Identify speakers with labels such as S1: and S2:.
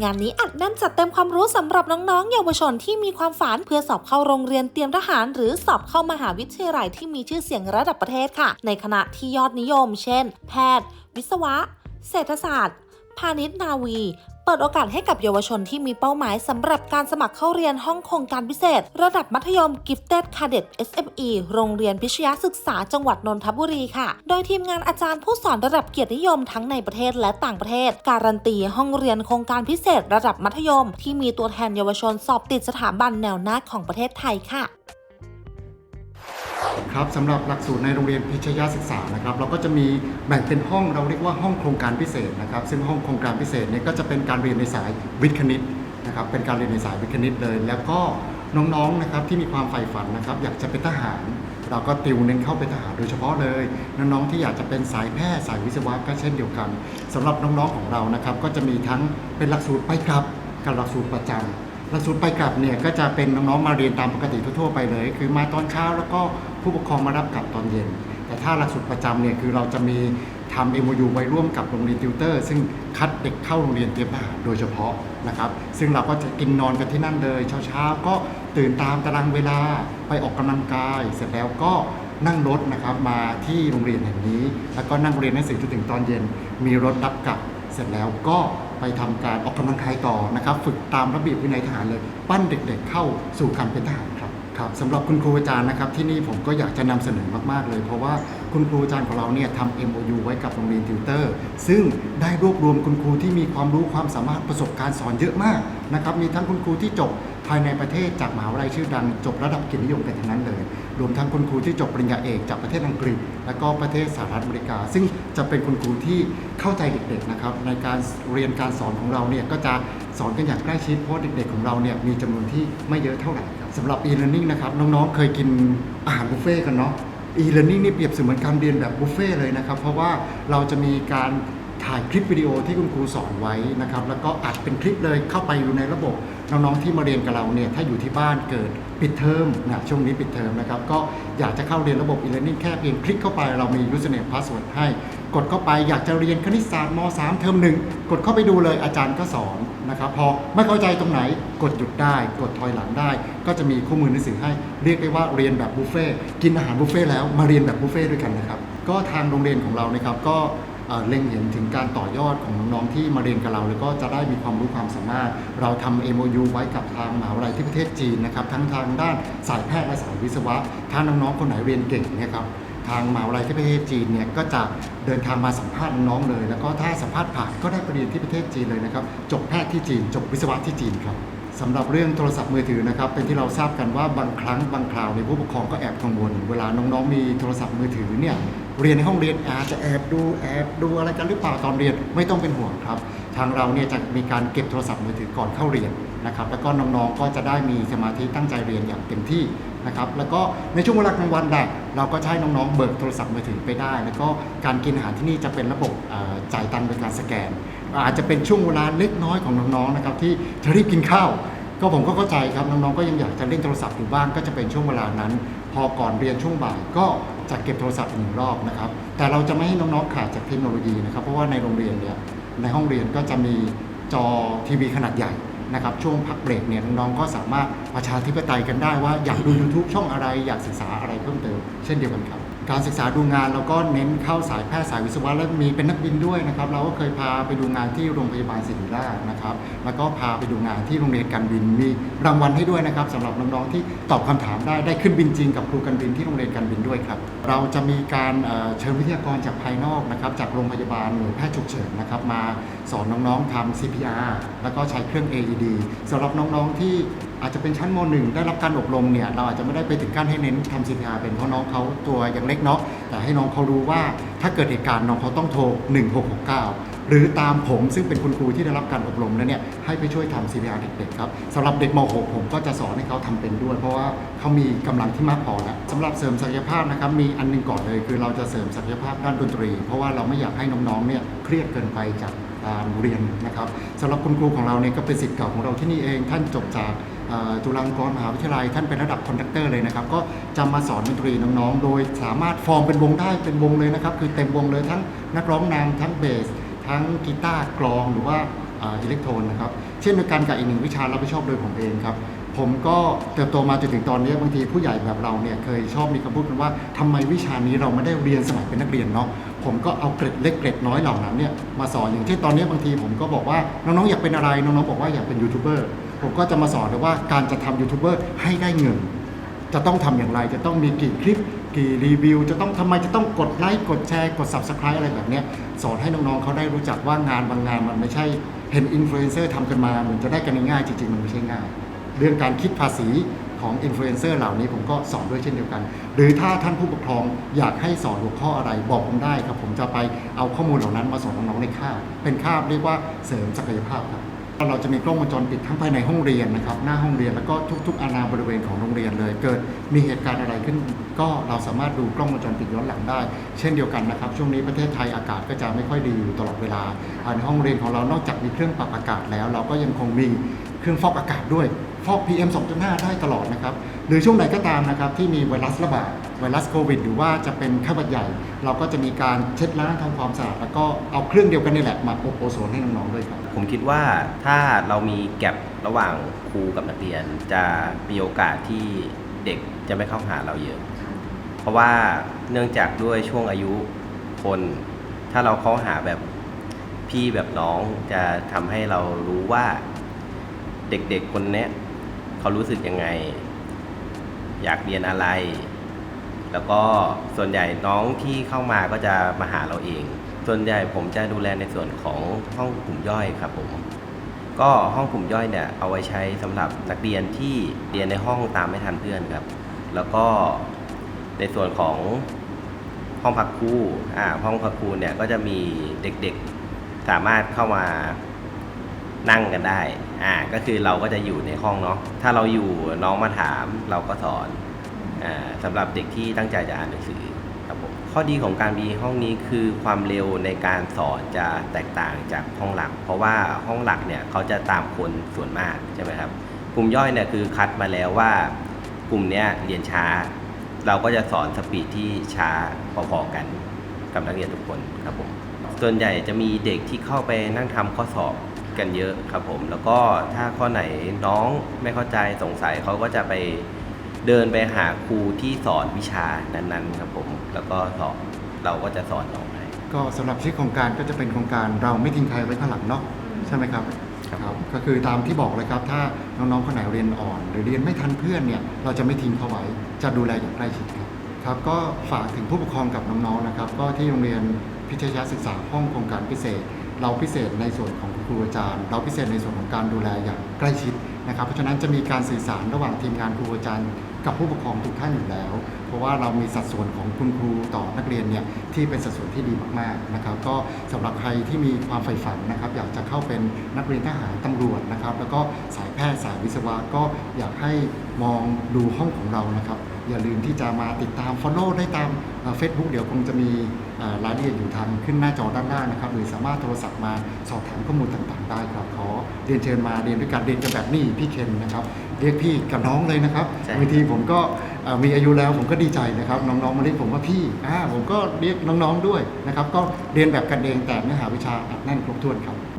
S1: งานนี้อัดแน่นจัดเต็มความรู้สำหรับน้องๆ เยาวชนที่มีความฝันเพื่อสอบเข้าโรงเรียนเตรียมทหาร หรือสอบเข้ามหาวิทยาลัยที่มีชื่อเสียงระดับประเทศค่ะ ในคณะที่ยอดนิยม เช่น แพทย์ วิศวะ เศรษฐศาสตร์ พาณิชย์นาวี เปิดโอกาสให้กับเยาวชนที่มีเป้าหมายสำหรับการสมัครเข้าเรียนห้องโครงการพิเศษ ระดับมัธยม Gifted Cadet SME โรงเรียนพิชยศึกษาจังหวัดนนทบุรีค่ะ โดยทีมงานอาจารย์ผู้สอนระดับเกียรตินิยมทั้งในประเทศและต่างประเทศ การันตีห้องเรียนโครงการพิเศษ ระดับมัธยม ที่มีตัวแทนเยาวชนสอบติดสถาบันแนวหน้าของประเทศไทยค่ะ
S2: ครับสำหรับหลักสูตรในโรงเรียนพิชยาศึกษานะครับเราก็จะมีแบ่งเป็นห้องเราเรียกว่าห้องโครงการพิเศษนะครับซึ่งห้องโครงการพิเศษเนี่ยก็จะเป็นการเรียนในสายวิทย์คณิตนะครับเป็นการเรียนในสายวิทย์คณิตเลย แล้วก็น้องๆนะครับที่มีความใฝ่ฝันนะครับอยากจะเป็นทหาร เราก็ติวเน้นเข้าเป็นทหารโดยเฉพาะเลย น้องๆที่อยากจะเป็นสายแพทย์สายวิศวะก็เช่นเดียวกันสำหรับน้องๆของเรานะครับก็จะมีทั้งเป็นหลักสูตรไปกลับกับหลักสูตรประจำ หลักสูตรไปกลับเนี่ยก็จะเป็นน้องๆมาเรียนตามปกติทั่วๆไปเลย คือมาตอนเช้าแล้วก็ผู้ปกครองมารับกลับตอนเย็น แต่ถ้าหลักสูตรประจำเนี่ยคือเราจะมีทำ MOU ไว้ร่วมกับโรงเรียนติวเตอร์ ซึ่งคัดเด็กเข้าโรงเรียนเตรียมทหารโดยเฉพาะนะครับ ซึ่งเราก็จะกินนอนกันที่นั่นเลยเช้าๆก็ตื่นตามตารางเวลาไปออกกำลังกาย เสร็จแล้วก็นั่งรถนะครับมาที่โรงเรียนแห่งนี้ แล้วก็นั่งเรียนหนังสือจนถึงตอนเย็น มีรถรับกลับ เสร็จแล้วก็ ไปทำการออกกำลังกายต่อนะครับ ฝึกตามระเบียบวินัยทหารเลย ปั้นเด็กๆเข้าสู่การเป็นทหาร ครับสำหรับคุณครูอาจารย์นะครับที่นี่ผมก็อยากจะนำเสนอมากๆเลย เพราะว่าคุณครูอาจารย์ของเราเนี่ยทำ MOU ไว้กับโรงเรียนติวเตอร์ ซึ่งได้รวบรวมคุณครูที่มีความรู้ความสามารถประสบการณ์สอนเยอะมากนะครับมีทั้งคุณครูที่จบภายในประเทศจากมหาวิทยาลัยชื่อดังจบระดับเกียรตินิยมกันทั้งนั้นเลย รวมทั้งคุณครูที่จบปริญญาเอกจากประเทศอังกฤษ และก็ประเทศสหรัฐอเมริกา ซึ่งจะเป็นคุณครูที่เข้าใจเด็กๆนะครับในการเรียนการสอนของเราเนี่ยก็จะสอนกันอย่างใกล้ชิดเพราะเด็กๆของเราเนี่ยมีจำนวนที่ไม่เยอะเท่าไหร่ สำหรับ e-learning นะครับน้องๆ เคยกินอาหารบุฟเฟ่ต์กันเนาะ e-learning นี่เปรียบเสมือนการเรียนแบบบุฟเฟ่ต์เลยนะครับ เพราะว่าเราจะมีการถ่ายคลิปวิดีโอที่คุณครูสอนไว้นะครับ แล้วก็อัดเป็นคลิปเลยเข้าไปอยู่ในระบบ น้องๆที่มาเรียนกับเราเนี่ยถ้าอยู่ที่บ้านเกิดปิดเทอมนะช่วงนี้ปิดเทอมนะครับ ก็อยากจะเข้าเรียนระบบ e-learning แค่เพียงคลิกเข้าไปเรามี username password ให้ กดเข้าไปอยากจะเรียนคณิตศาสตร์ม .3 เทอมหนึ่งกดเข้าไปดูเลยอาจารย์ก็สอนนะครับพอไม่เข้าใจตรงไหนกดหยุดได้กดถอยหลังได้ ก็จะมีคู่มือหนังสือให้เรียกได้ว่าเรียนแบบบุฟเฟ่กินอาหารบุฟเฟ่แล้วมาเรียนแบบบุฟเฟ่ด้วยกันนะครับก็ทางโรงเรียนของเรานะครับก็เล็งเห็นถึงการต่อยอดของน้องๆที่มาเรียนกับเรา แล้วก็จะได้มีความรู้ความสามารถ เราทำ MOU ไว้กับทางมหาวิทยาลัยที่ประเทศจีนนะครับทั้งทางด้านสายแพทย์และสายวิศวะ ถ้าน้องๆคนไหนเรียนเก่งเนะครับ ทางมหาวิทยาลัยที่ประเทศจีนเนี่ยก็จะเดินทางมาสัมภาษณ์น้องเลย แล้วก็ถ้าสัมภาษณ์ผ่านก็ได้ไปเรียนที่ประเทศจีนเลยนะครับ จบแพทย์ที่จีน จบวิศวะที่จีนครับสำหรับเรื่องโทรศัพท์มือถือนะครับ เป็นที่เราทราบกันว่าบางครั้งบางคราวในผู้ปกครองก็แอบกังวล เวลาน้องๆมีโทรศัพท์มือถือเนี่ยเรียนในห้องเรียนอาจจะแอบดูแอบดูอะไรกันหรือเปล่าตอนเรียนไม่ต้องเป็นห่วงครับ ทางเราเนี่ยจะมีการเก็บโทรศัพท์มือถือก่อนเข้าเรียน นะครับแล้วก็น้องๆก็จะได้มีสมาธิตั้งใจเรียนอย่างเต็มที่นะครับแล้วก็ในช่วงเวลากลางวันแหละเราก็ให้น้องๆเบิกโทรศัพท์มือถือไปได้ แล้วก็การกินอาหารที่นี่จะเป็นระบบจ่ายตังค์โดยการสแกน อาจจะเป็นช่วงเวลาเล็กน้อยของน้องๆนะครับที่จะรีบกินข้าว ก็ผมก็เข้าใจครับน้องๆก็ยังอยากจะเล่นโทรศัพท์อยู่บ้างก็จะเป็นช่วงเวลานั้น พอก่อนเรียนช่วงบ่ายก็จะเก็บโทรศัพท์หนึ่งรอบนะครับแต่เราจะไม่ให้น้องๆขาดจากเทคโนโลยีนะครับเพราะว่าในโรงเรียนเนี่ยในห้องเรียนก็จะมีจอทีวีขนาดใหญ่ นะครับช่วงพักเบรกเนี่ยน้องๆก็สามารถประชาธิปไตยกันได้ว่าอยากดู YouTube ช่องอะไรอยากศึกษาอะไรเพิ่มเติม เช่นเดียวกันครับ การศึกษาดูงานเราก็เน้นเข้าสายแพทย์สายวิศวะและมีเป็นนักบินด้วยนะครับ เราก็เคยพาไปดูงานที่โรงพยาบาลศิริราชนะครับ แล้วก็พาไปดูงานที่โรงเรียนการบินมีรางวัลให้ด้วยนะครับสำหรับน้องๆที่ตอบคำถามได้ได้ขึ้นบินจริงกับครูการบินที่โรงเรียนการบินด้วยครับ เราจะมีการเชิญวิทยากรจากภายนอกนะครับจากโรงพยาบาลหน่วยแพทย์ฉุกเฉินนะครับมาสอนน้องๆทำ CPR แล้วก็ใช้เครื่อง AED สำหรับน้องๆที่ อาจจะเป็นชั้นม .1 ได้รับการอบรมเนี่ยเราอาจจะไม่ได้ไปถึงขั้นให้เน้นทำ CPR เป็นเพราะน้องเขาตัวยังเล็กเนาะแต่ให้น้องเขารู้ว่าถ้าเกิดเหตุการณ์น้องเขาต้องโทร 1669 หรือตามผมซึ่งเป็นคุณครูที่ได้รับการอบรมแล้วเนี่ยให้ไปช่วยทำ CPR เด็กๆครับสำหรับเด็กม .6 ผมก็จะสอนให้เขาทำเป็นด้วย เพราะว่าเขามีกำลังที่มากพอแล้วสำหรับเสริมศักยภาพนะครับมีอันหนึงก่อนเลย คือเราจะเสริมศักยภาพด้านดนตรี เพราะว่าเราไม่อยากให้น้องๆเนี่ยเครียดเกินไปจาก เรียนนะครับสำหรับคุณครูของเราเนี่ยก็เป็นสิทธิ์เก่าของเราที่นี่เอง ท่านจบจากจุฬาลงกรณ์มหาวิทยาลัย ท่านเป็นระดับคอนดักเตอร์เลยนะครับ ก็จะมาสอนดนตรีน้องๆ โดยสามารถฟอร์มเป็นวงได้เป็นวงเลยนะครับ คือเต็มวงเลยทั้งนักร้องนำทั้งเบส ทั้งกีตาร์กลองหรือว่าอิเล็กโทรนนะครับ เช่นเดียวกันกับอีกหนึ่งวิชารับผิดชอบโดยผมเองครับผมก็เติบโตมาจนถึงตอนนี้บางทีผู้ใหญ่แบบเราเนี่ยเคยชอบมีคำพูดกันว่าทำไมวิชานี้เราไม่ได้เรียนสมัยเป็นนักเรียนเนาะ ผมก็เอาเกร็ดเล็กเกร็ดน้อยเหล่านั้นเนี่ยมาสอนอย่างเช่นตอนนี้บางทีผมก็บอกว่าน้องๆอยากเป็นอะไรน้องๆบอกว่าอยากเป็นยูทูบเบอร์ผมก็จะมาสอนเลยว่าการจะทำยูทูบเบอร์ให้ได้เงิน จะต้องทำอย่างไรจะต้องมีกี่คลิป กี่รีวิว จะต้องทำไมจะต้องกดไลค์กดแชร์กด subscribe อะไรแบบนี้สอนให้น้องๆเขาได้รู้จักว่างานบางงานมันไม่ใช่เห็นอินฟลูเอนเซอร์ทำกันมาเหมือนจะได้กันง่ายจริงๆมันไม่ใช่ง่าย เรื่องการคิดภาษี ของอินฟลูเอนเซอร์เหล่านี้ผมก็สอนด้วยเช่นเดียวกัน หรือถ้าท่านผู้ปกครองอยากให้สอนหัวข้ออะไรบอกผมได้ครับ ผมจะไปเอาข้อมูลเหล่านั้นมาสอนน้องๆในคาบเป็นคาบเรียกว่าเสริมศักยภาพครับเราจะมีกล้องวงจรปิดทั้งภายในห้องเรียนนะครับหน้าห้องเรียนแล้วก็ทุก ๆ อาณาบริเวณของโรงเรียนเลย เกิดมีเหตุการณ์อะไรขึ้น ก็เราสามารถดูกล้องวงจรปิดย้อนหลังได้ เช่นเดียวกันนะครับ ช่วงนี้ประเทศไทยอากาศก็จะไม่ค่อยดีอยู่ตลอดเวลาในห้องเรียนของเรานอกจากมีเครื่องปรับอากาศแล้ว เราก็ยังคงมีเครื่องฟอกอากาศด้วย ฟอก PM 2.5 ได้ตลอดนะครับหรือช่วงไหนก็ตามนะครับที่มีไวรัสระบาดไวรัสโควิด หรือว่าจะเป็นไข้หวัดใหญ่ เราก็จะมีการเช็ดล้างทำความสะอาดแล้วก็เอาเครื่องเดียวกันนี่แหละมาอบโอโซนให้น้องๆด้วยครับ
S3: ผมคิดว่าถ้าเรามีแก็บระหว่างครูกับนักเรียน จะมีโอกาสที่เด็กจะไม่เข้าหาเราเยอะ เพราะว่าเนื่องจากด้วยช่วงอายุคน ถ้าเราเข้าหาแบบพี่แบบน้องจะทำให้เรารู้ว่าเด็กๆคนนี้ เขารู้สึกยังไง อยากเรียนอะไร แล้วก็ส่วนใหญ่น้องที่เข้ามาก็จะมาหาเราเอง ส่วนใหญ่ผมจะดูแลในส่วนของห้องกลุ่มย่อยครับผมก็ห้องกลุ่มย่อยเนี่ยเอาไว้ใช้สำหรับนักเรียนที่เรียนในห้องตามไม่ทันเพื่อนครับ แล้วก็ในส่วนของห้องพักครูอ่าห้องพักครูเนี่ยก็จะมีเด็กๆสามารถเข้ามา นั่งกันได้ อ่า ก็คือเราก็จะอยู่ในห้องเนาะ ถ้าเราอยู่น้องมาถามเราก็สอน อ่าสำหรับเด็กที่ตั้งใจจะอ่านหนังสือครับผม ข้อดีของการมีห้องนี้คือความเร็วในการสอนจะแตกต่างจากห้องหลัก เพราะว่าห้องหลักเนี่ยเขาจะตามคนส่วนมากใช่ไหมครับ กลุ่มย่อยเนี่ยคือคัดมาแล้วว่ากลุ่มเนี้ยเรียนช้า เราก็จะสอนสปีดที่ช้าพอๆกันกับนักเรียนทุกคนครับผม ส่วนใหญ่จะมีเด็กที่เข้าไปนั่งทำข้อสอบ กันเยอะครับผมแล้วก็ถ้าข้อไหนน้องไม่เข้าใจสงสัยเขาก็จะไปเดินไปหาครูที่สอนวิชานั้นๆครับผม แล้วก็สอนเราก็จะสอนน้องให้
S2: ก็สำหรับชื่อโครงการก็จะเป็นโครงการเราไม่ทิ้งใครไว้ข้างหลังเนาะใช่ไหมครับ
S3: ครับ
S2: ก็คือตามที่บอกเลยครับถ้าน้องๆคนไหนเรียนอ่อน หรือเรียนไม่ทันเพื่อนเนี่ยเราจะไม่ทิ้งเขาไว้จะดูแลอย่างใกล้ชิดครับครับก็ฝากถึงผู้ปกครองกับน้องๆนะครับ ก็ที่โรงเรียนพิทยาศึกษาห้องโครงการพิเศษ เราพิเศษในส่วนของครูอาจารย์ เราพิเศษในส่วนของการดูแลอย่างใกล้ชิดนะครับ เพราะฉะนั้นจะมีการสื่อสารระหว่างทีมงานครูอาจารย์ กับผู้ปกครองทุกท่านอยู่แล้ว เพราะว่าเรามีสัดส่วนของคุณครูต่อนักเรียนเนี่ยที่เป็นสัดส่วนที่ดีมากๆนะครับ ก็สำหรับใครที่มีความใฝ่ฝันนะครับ อยากจะเข้าเป็นนักเรียนทหารตำรวจนะครับ แล้วก็สายแพทย์สายวิศวะก็อยากให้มองดูห้องของเรานะครับ อย่าลืมที่จะมาติดตาม Follow ได้ตามเฟซบุ๊กเดี๋ยวคงจะมีเอ่อรายละเอียดอยู่ทางขึ้นหน้าจอด้านล่างนะครับ หรือสามารถโทรศัพท์มาสอบถามข้อมูลต่างๆ ได้ครับขอเรียนเชิญมาเรียนด้วยกันเรียนกันแบบนี้พี่เคนนะครับ เรียกพี่กับน้องเลยนะครับ
S3: ใช่
S2: บางทีผผมก็มีอายุแล้วผมก็ดีใจนะครับ น้องๆมาเรียกผมว่าพี่อ่าผมก็เรียกน้องๆด้วยนะครับ ก็เรียนแบบกันเองแต่เนื้อหาวิชาอัดแน่นครบถ้วนครับ